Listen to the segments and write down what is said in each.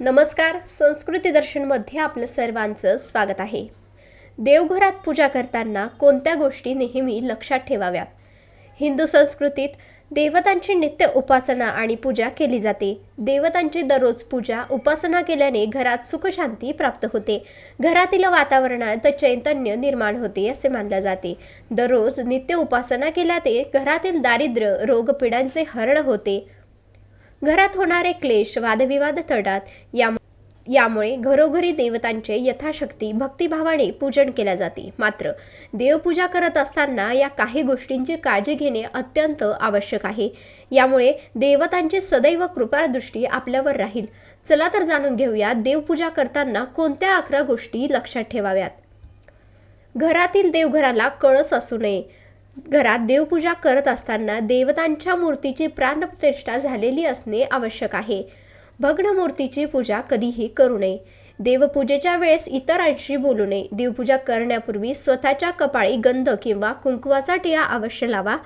नमस्कार संस्कृती दर्शनमध्ये आपलं सर्वांचं स्वागत आहे. देवघरात पूजा करताना कोणत्या गोष्टी नेहमी लक्षात ठेवाव्यात? हिंदू संस्कृतीत देवतांची नित्य उपासना आणि पूजा केली जाते. देवतांची दररोज पूजा उपासना केल्याने घरात सुखशांती प्राप्त होते. घरातील वातावरणात चैतन्य निर्माण होते असे मानले जाते. दररोज नित्य उपासना केल्याने घरातील दारिद्र्य रोगपीडांचे हरण होते. घरात होणारे क्लेश वादविवाद तडात या यामुळे घरोघरी देवतांचे यथाशक्ती भक्तिभावाने पूजन केल्या जाते. मात्र देवपूजा करत असताना या काही गोष्टींची काळजी घेणे अत्यंत आवश्यक आहे. यामुळे देवतांची सदैव कृपादृष्टी आपल्यावर राहील. चला तर जाणून घेऊया देवपूजा करताना कोणत्या अकरा गोष्टी लक्षात ठेवाव्यात. घरातील देवघराला कळस असू नये. घरात देवपूजा करत असताना देवतांच्या मूर्तीची प्राणप्रतिष्ठा झालेली असणे आवश्यक आहे. भग्न मूर्तीची पूजा कधीही करू नये. देवपूजेच्या वेळेस इतरांशी बोलू नये. देवपूजा करण्यापूर्वी स्वतःच्या कपाळी गंध किंवा कुंकवाचा टिळा अवश्य लावा.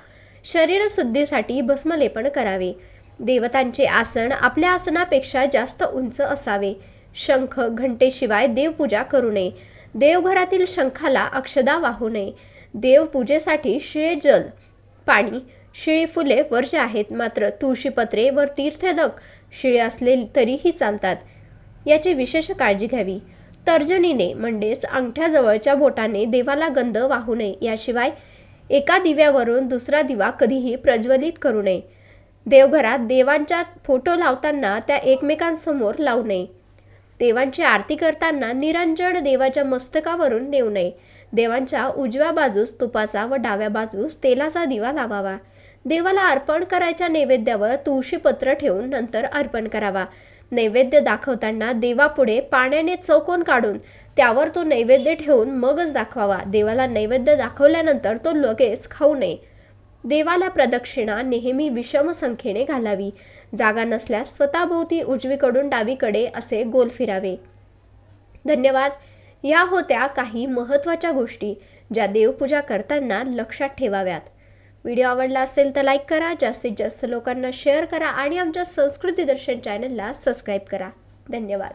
शरीर शुद्धीसाठी भस्मलेपन करावे. देवतांचे आसन आपल्या आसनापेक्षा जास्त उंच असावे. शंख घंटेशिवाय देवपूजा करू नये. देवघरातील शंखाला अक्षदा वाहू नये. देवपूजेसाठी शिळेजल पाणी शिळी फुले वर्ज्य आहेत. मात्र तुळशीपत्रे व तीर्थदक शिळे असले तरीही चालतात. याची विशेष काळजी घ्यावी. तर्जनीने म्हणजेच अंगठ्याजवळच्या बोटाने देवाला गंध वाहू नये. याशिवाय एका दिव्यावरून दुसरा दिवा कधीही प्रज्वलित करू नये. देवघरात देवांच्या फोटो लावताना त्या एकमेकांसमोर लावू नये. देवांची आरती करताना निरंजन देवाच्या मस्तकावरून देऊ नये. देवांच्या उजव्या बाजूस तुपाचा व डाव्या बाजूस तेलाचा दिवा लावावा. देवाला अर्पण करायच्या नैवेद्यावर तुळशीपत्र ठेवून नंतर अर्पण करावा. नैवेद्य दाखवताना देवापुढे पाण्याने चौकोन काढून त्यावर तो नैवेद्य ठेवून मगच दाखवावा. देवाला नैवेद्य दाखवल्यानंतर तो लगेच खाऊ नये. देवाला प्रदक्षिणा नेहमी विषम संख्येने घालावी. जागा नसल्यास स्वतःभोवती उजवीकडून डावीकडे असे गोल फिरावे. धन्यवाद. या होत्या काही महत्त्वाच्या गोष्टी ज्या देवपूजा करताना लक्षात ठेवाव्यात. व्हिडिओ आवडला असेल तर लाईक करा जास्तीत जास्त लोकांना शेअर करा आणि आमच्या संस्कृती दर्शन चॅनलला सबस्क्राईब करा. धन्यवाद.